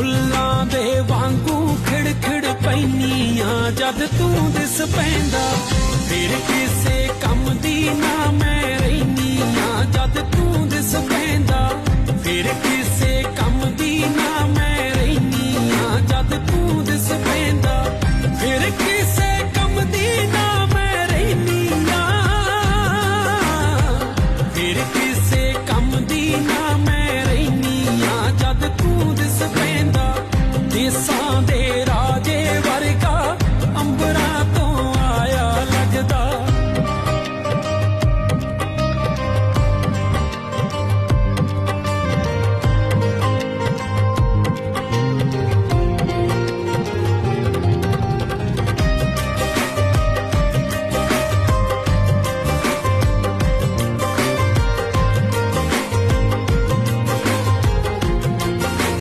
ਫੁੱਲਾਂ ਦੇ ਵਾਂਗੂ ਖਿੜ ਖਿੜ ਪੈਨੀਆਂ ਜਦ ਤੂੰ ਦਿਸ ਪੈਂਦਾ। రాజే వరికా